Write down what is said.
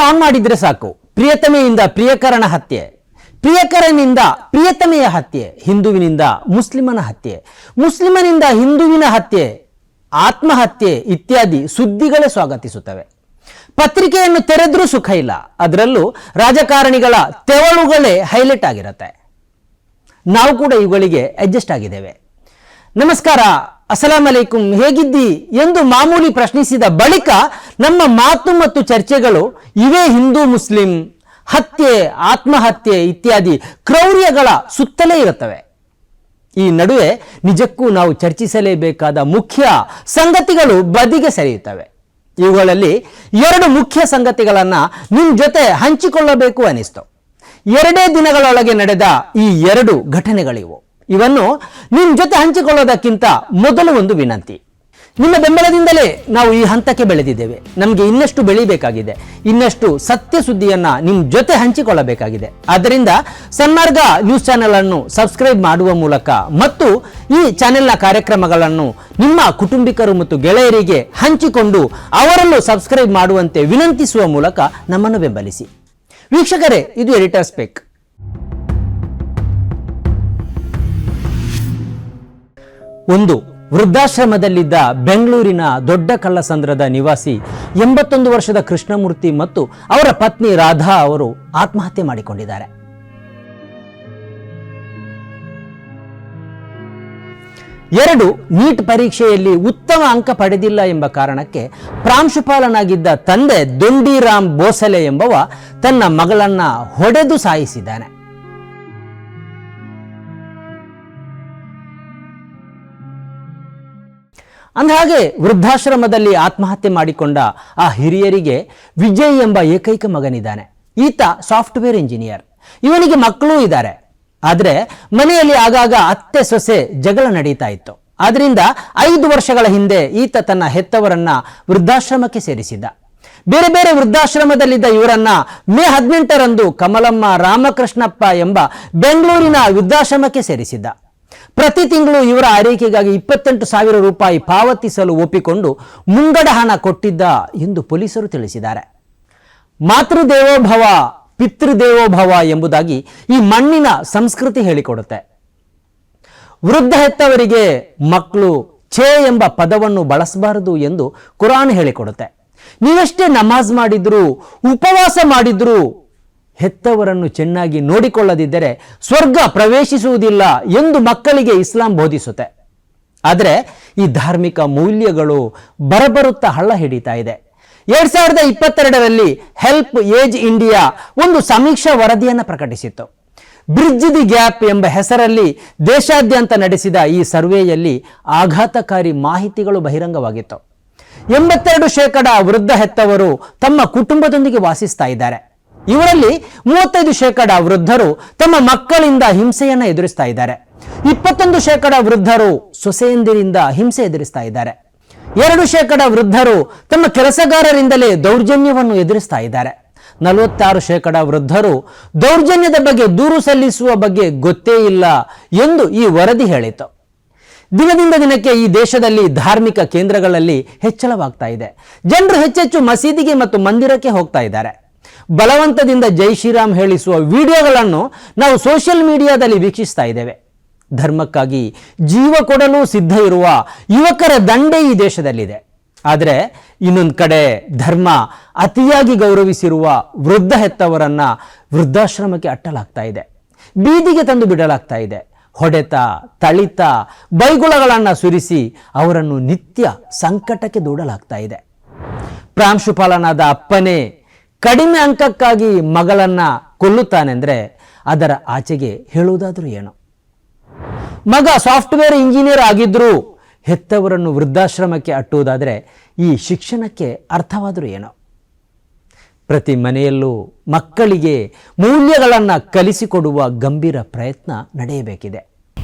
On ಮಾಡಿದ್ರೆ ಸಾಕು. ಪ್ರಿಯತಮೆಯಿಂದ ಪ್ರಿಯಕರಣ ಹತ್ಯೆ. ಪ್ರಿಯಕರನಿಂದ ಪ್ರಿಯತಮೆಯ ಹತ್ಯೆ. ಹಿಂದುವಿನಿಂದ ಮುಸ್ಲಿಮನ ಹತ್ಯೆ. ಮುಸ್ಲಿಮನಿಂದ ಹಿಂದುವಿನ ಹತ್ಯೆ, ಆತ್ಮಹತ್ಯೆ ಇತ್ಯಾದಿ ಸುದ್ದಿಗಳೇ ಸ್ವಾಗತಿಸುತ್ತವೆ. ಪತ್ರಿಕೆಯನ್ನು ತೆರೆದ್ರೂ ಸುಖ ಇಲ್ಲ. ಅದರಲ್ಲೂ ರಾಜಕಾರಣಿಗಳ ತೆವಳುಗಳೇ ಹೈಲೈಟ್ ಆಗಿರುತ್ತೆ. ನಾವು ಕೂಡ ಇವುಗಳಿಗೆ ಅಡ್ಜಸ್ಟ್ ಆಗಿದ್ದೇವೆ. ನಮಸ್ಕಾರ ಅಸಲಾಂ ಅಲೈಕುಂ ಹೇಗಿದ್ದಿ? ಎಂದು ಮಾಮೂಲಿ ಪ್ರಶ್ನಿಸಿದ ಬಳಿಕ ನಮ್ಮ ಮಾತು ಮತ್ತು ಚರ್ಚೆಗಳು ಇವೇ ಹಿಂದೂ ಮುಸ್ಲಿಂ, ಹತ್ಯೆ, ಆತ್ಮಹತ್ಯೆ ಇತ್ಯಾದಿ ಕ್ರೌರ್ಯಗಳ ಸುತ್ತಲೇ ಇರುತ್ತವೆ. ಈ ನಡುವೆ ನಿಜಕ್ಕೂ ನಾವು ಚರ್ಚಿಸಲೇಬೇಕಾದ ಮುಖ್ಯ ಸಂಗತಿಗಳು ಬದಿಗೆ ಸರಿಯುತ್ತವೆ. ಇವುಗಳಲ್ಲಿ ಎರಡು ಮುಖ್ಯ ಸಂಗತಿಗಳನ್ನು ನಿಮ್ಮ ಜೊತೆ ಹಂಚಿಕೊಳ್ಳಬೇಕು ಅನಿಸ್ತು. ಎರಡೇ ದಿನಗಳೊಳಗೆ ನಡೆದ ಈ ಎರಡು ಘಟನೆಗಳಿವು. ಇವನ್ನು ನಿಮ್ಮ ಜೊತೆ ಹಂಚಿಕೊಳ್ಳೋದಕ್ಕಿಂತ ಮೊದಲು ಒಂದು ವಿನಂತಿ. ನಿಮ್ಮ ಬೆಂಬಲದಿಂದಲೇ ನಾವು ಈ ಹಂತಕ್ಕೆ ಬೆಳೆದಿದ್ದೇವೆ. ನಮಗೆ ಇನ್ನಷ್ಟು ಬೆಳಿಬೇಕಾಗಿದೆ. ಇನ್ನಷ್ಟು ಸತ್ಯ ಸುದ್ದಿಯನ್ನ ನಿಮ್ಮ ಜೊತೆ ಹಂಚಿಕೊಳ್ಳಬೇಕಾಗಿದೆ. ಆದ್ದರಿಂದ ಸನ್ಮಾರ್ಗ ನ್ಯೂಸ್ ಚಾನೆಲ್ ಅನ್ನು ಸಬ್ಸ್ಕ್ರೈಬ್ ಮಾಡುವ ಮೂಲಕ ಮತ್ತು ಈ ಚಾನೆಲ್ನ ಕಾರ್ಯಕ್ರಮಗಳನ್ನು ನಿಮ್ಮ ಕುಟುಂಬಿಕರು ಮತ್ತು ಗೆಳೆಯರಿಗೆ ಹಂಚಿಕೊಂಡು ಅವರನ್ನು ಸಬ್ಸ್ಕ್ರೈಬ್ ಮಾಡುವಂತೆ ವಿನಂತಿಸುವ ಮೂಲಕ ನಮ್ಮನ್ನು ಬೆಂಬಲಿಸಿ. ವೀಕ್ಷಕರೇ, ಇದು ಎಡಿಟರ್ಸ್ ಪೇಕ್ ಒಂದು, ವೃದ್ಧಾಶ್ರಮದಲ್ಲಿದ್ದ ಬೆಂಗಳೂರಿನ ದೊಡ್ಡ ಕಳ್ಳಸಂದ್ರದ ನಿವಾಸಿ, ಎಂಬತ್ತೊಂದು ವರ್ಷದ ಕೃಷ್ಣಮೂರ್ತಿ ಮತ್ತು ಅವರ ಪತ್ನಿ ರಾಧಾ ಅವರು ಆತ್ಮಹತ್ಯೆ ಮಾಡಿಕೊಂಡಿದ್ದಾರೆ. ಎರಡು, ನೀಟ್ ಪರೀಕ್ಷೆಯಲ್ಲಿ ಉತ್ತಮ ಅಂಕ ಪಡೆದಿಲ್ಲ ಎಂಬ ಕಾರಣಕ್ಕೆ ಪ್ರಾಂಶುಪಾಲನಾಗಿದ್ದ ತಂದೆ ದೊಂಡಿರಾಮ್ ಬೋಸಲೆ ಎಂಬವ ತನ್ನ ಮಗಳನ್ನ ಹೊಡೆದು ಸಾಯಿಸಿದ್ದಾನೆ. ಅಂದಹಾಗೆ ವೃದ್ಧಾಶ್ರಮದಲ್ಲಿ ಆತ್ಮಹತ್ಯೆ ಮಾಡಿಕೊಂಡ ಆ ಹಿರಿಯರಿಗೆ ವಿಜಯ್ ಎಂಬ ಏಕೈಕ ಮಗನಿದ್ದಾನೆ. ಈತ ಸಾಫ್ಟ್ವೇರ್ ಇಂಜಿನಿಯರ್. ಇವನಿಗೆ ಮಕ್ಕಳೂ ಇದ್ದಾರೆ. ಆದರೆ ಮನೆಯಲ್ಲಿ ಆಗಾಗ ಅತ್ತೆ ಸೊಸೆ ಜಗಳ ನಡೀತಾ ಇತ್ತು. ಆದ್ರಿಂದ ಐದು ವರ್ಷಗಳ ಹಿಂದೆ ಈತ ತನ್ನ ಹೆತ್ತವರನ್ನ ವೃದ್ಧಾಶ್ರಮಕ್ಕೆ ಸೇರಿಸಿದ್ದ. ಬೇರೆ ಬೇರೆ ವೃದ್ಧಾಶ್ರಮದಲ್ಲಿದ್ದ ಇವರನ್ನ ಮೇ ಹದಿನೆಂಟರಂದು ಕಮಲಮ್ಮ ರಾಮಕೃಷ್ಣಪ್ಪ ಎಂಬ ಬೆಂಗಳೂರಿನ ವೃದ್ಧಾಶ್ರಮಕ್ಕೆ ಸೇರಿಸಿದ್ದ. ಪ್ರತಿ ತಿಂಗಳು ಇವರ ಆರೈಕೆಗಾಗಿ ಇಪ್ಪತ್ತೆಂಟು ಸಾವಿರ ರೂಪಾಯಿ ಪಾವತಿಸಲು ಒಪ್ಪಿಕೊಂಡು ಮುಂಗಡ ಹಣ ಕೊಟ್ಟಿದ್ದ ಎಂದು ಪೊಲೀಸರು ತಿಳಿಸಿದ್ದಾರೆ. ಮಾತೃದೇವೋಭವ, ಪಿತೃದೇವೋಭವ ಎಂಬುದಾಗಿ ಈ ಮಣ್ಣಿನ ಸಂಸ್ಕೃತಿ ಹೇಳಿಕೊಡುತ್ತೆ. ವೃದ್ಧ ಹೆತ್ತವರಿಗೆ ಮಕ್ಕಳು ಛೇ ಎಂಬ ಪದವನ್ನು ಬಳಸಬಾರದು ಎಂದು ಕುರಾನ್ ಹೇಳಿಕೊಡುತ್ತೆ. ನೀವೆಷ್ಟೇ ನಮಾಜ್ ಮಾಡಿದ್ರು, ಉಪವಾಸ ಮಾಡಿದ್ರು ಹೆತ್ತವರನ್ನು ಚೆನ್ನಾಗಿ ನೋಡಿಕೊಳ್ಳದಿದ್ದರೆ ಸ್ವರ್ಗ ಪ್ರವೇಶಿಸುವುದಿಲ್ಲ ಎಂದು ಮಕ್ಕಳಿಗೆ ಇಸ್ಲಾಂ ಬೋಧಿಸುತ್ತೆ. ಆದರೆ ಈ ಧಾರ್ಮಿಕ ಮೌಲ್ಯಗಳು ಬರಬರುತ್ತಾ ಹಳ್ಳ ಹಿಡಿತಾ ಇದೆ. ಎರಡ್ ಸಾವಿರದ ಇಪ್ಪತ್ತೆರಡರಲ್ಲಿ ಹೆಲ್ಪ್ ಏಜ್ ಇಂಡಿಯಾ ಒಂದು ಸಮೀಕ್ಷಾ ವರದಿಯನ್ನು ಪ್ರಕಟಿಸಿತ್ತು. ಬ್ರಿಡ್ಜ್ ದಿ ಗ್ಯಾಪ್ ಎಂಬ ಹೆಸರಲ್ಲಿ ದೇಶಾದ್ಯಂತ ನಡೆಸಿದ ಈ ಸರ್ವೆಯಲ್ಲಿ ಆಘಾತಕಾರಿ ಮಾಹಿತಿಗಳು ಬಹಿರಂಗವಾಗಿತ್ತು. ಎಂಬತ್ತೆರಡು ಶೇಕಡ ವೃದ್ಧ ಹೆತ್ತವರು ತಮ್ಮ ಕುಟುಂಬದೊಂದಿಗೆ ವಾಸಿಸ್ತಾ ಇದ್ದಾರೆ. ಇವರಲ್ಲಿ ಮೂವತ್ತೈದು ಶೇಕಡ ವೃದ್ಧರು ತಮ್ಮ ಮಕ್ಕಳಿಂದ ಹಿಂಸೆಯನ್ನು ಎದುರಿಸ್ತಾ ಇದ್ದಾರೆ. ಇಪ್ಪತ್ತೊಂದು ಶೇಕಡ ವೃದ್ಧರು ಸೊಸೆಯಂದಿರಿಂದ ಹಿಂಸೆ ಎದುರಿಸ್ತಾ ಇದ್ದಾರೆ. ಎರಡು ಶೇಕಡ ವೃದ್ಧರು ತಮ್ಮ ಕೆಲಸಗಾರರಿಂದಲೇ ದೌರ್ಜನ್ಯವನ್ನು ಎದುರಿಸ್ತಾ ಇದ್ದಾರೆ. ನಲವತ್ತಾರು ಶೇಕಡ ವೃದ್ಧರು ದೌರ್ಜನ್ಯದ ಬಗ್ಗೆ ದೂರು ಸಲ್ಲಿಸುವ ಬಗ್ಗೆ ಗೊತ್ತೇ ಇಲ್ಲ ಎಂದು ಈ ವರದಿ ಹೇಳಿತು ದಿನದಿಂದ ದಿನಕ್ಕೆ ಈ ದೇಶದಲ್ಲಿ ಧಾರ್ಮಿಕ ಕೇಂದ್ರಗಳಲ್ಲಿ ಹೆಚ್ಚಳವಾಗ್ತಾ ಇದೆ. ಜನರು ಹೆಚ್ಚೆಚ್ಚು ಮಸೀದಿಗೆ ಮತ್ತು ಮಂದಿರಕ್ಕೆ ಹೋಗ್ತಾ ಇದ್ದಾರೆ. ಬಲವಂತದಿಂದ ಜೈ ಶ್ರೀರಾಮ್ ಹೇಳಿಸುವ ವಿಡಿಯೋಗಳನ್ನು ನಾವು ಸೋಷಿಯಲ್ ಮೀಡಿಯಾದಲ್ಲಿ ವೀಕ್ಷಿಸ್ತಾ ಇದ್ದೇವೆ. ಧರ್ಮಕ್ಕಾಗಿ ಜೀವ ಕೊಡಲು ಸಿದ್ಧ ಇರುವ ಯುವಕರ ದಂಡೆ ಈ ದೇಶದಲ್ಲಿದೆ. ಆದರೆ ಇನ್ನೊಂದು ಕಡೆ ಧರ್ಮ ಅತಿಯಾಗಿ ಗೌರವಿಸಿರುವ ವೃದ್ಧ ಹೆತ್ತವರನ್ನ ವೃದ್ಧಾಶ್ರಮಕ್ಕೆ ಅಟ್ಟಲಾಗ್ತಾ ಇದೆ. ಬೀದಿಗೆ ತಂದು ಬಿಡಲಾಗ್ತಾ ಇದೆ. ಹೊಡೆತ, ತಳಿತ, ಬೈಗುಳಗಳನ್ನು ಸುರಿಸಿ ಅವರನ್ನು ನಿತ್ಯ ಸಂಕಟಕ್ಕೆ ದೂಡಲಾಗ್ತಾ ಇದೆ. ಪ್ರಾಂಶುಪಾಲನಾದ ಅಪ್ಪನೇ ಕಡಿಮೆ ಅಂಕಕ್ಕಾಗಿ ಮಗಳನ್ನ ಕೊಲ್ಲುತ್ತಾನೆಂದರೆ ಅದರ ಆಚೆಗೆ ಹೇಳುವುದಾದರೂ ಏನು. ಮಗ ಸಾಫ್ಟ್ವೇರ್ ಇಂಜಿನಿಯರ್ ಆಗಿದ್ದರೂ ಹೆತ್ತವರನ್ನು ವೃದ್ಧಾಶ್ರಮಕ್ಕೆ ಅಟ್ಟುವುದಾದರೆ ಈ ಶಿಕ್ಷಣಕ್ಕೆ ಅರ್ಥವಾದರೂ ಏನೋ. ಪ್ರತಿ ಮನೆಯಲ್ಲೂ ಮಕ್ಕಳಿಗೆ ಮೌಲ್ಯಗಳನ್ನು ಕಲಿಸಿಕೊಡುವ ಗಂಭೀರ ಪ್ರಯತ್ನ ನಡೆಯಬೇಕಿದೆ.